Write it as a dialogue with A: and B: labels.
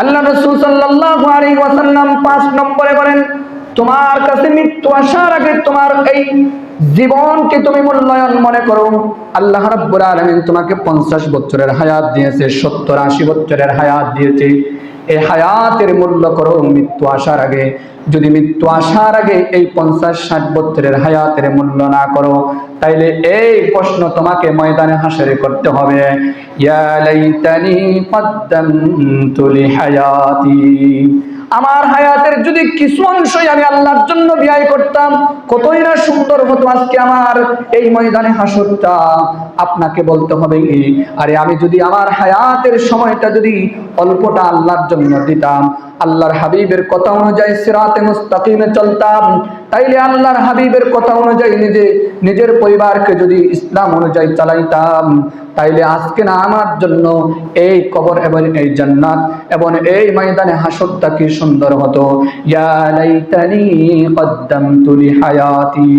A: আল্লাহ রসুল সাল্লাল্লাহু আলাইহি ওয়াসাল্লাম পাঁচ নম্বরে বলেন, তোমার কাছে মৃত্যু আসার আগে তোমার এই জীবনকে তুমি মূল্যায়ন মনে করো। আল্লাহ রাব্বুল আলামিন তোমাকে পঞ্চাশ বছরের হায়াত দিয়েছে, সত্তর আশি বছরের হায়াত দিয়েছে। এই হায়াতের মূল্য করো, মৃত্যু আসার আগে। যদি মৃত্যু আসার আগে এই পঞ্চাশ ষাট বছরের হায়াতের মূল্য না করো, তাইলে এই প্রশ্ন তোমাকে ময়দানে হাসরে করতে হবে। ইয়া লাইতানি লিহায়াতি আমার হায়াতের যদি কিছু অংশই আমি আল্লাহর জন্য ব্যয় করতাম, কতই না সুন্দর হতো আজকে আমার এই ময়দানে হাসরটা। আপনাকে বলতে হবে আরে আমি যদি আমার হায়াতের সময়টা যদি অল্পটা আল্লাহর জন্য দিতাম আল্লাহর হাবিবের কথা অনুযায়ী সিরাতে মুস্তাকিমে চলতাম। তাইলে আল্লাহর হাবিবের কথা অনুযায়ী নিজে, নিজের পরিবারকে যদি ইসলাম অনুযায়ী চালাইতাম, তাইলে আজকে না আমার জন্য এই কবর এবং এই জান্নাত এবং এই ময়দানে হাসরটা কি সুন্দর হতো। ইয়া লাইতানি কদ্দামতু লিহায়াতি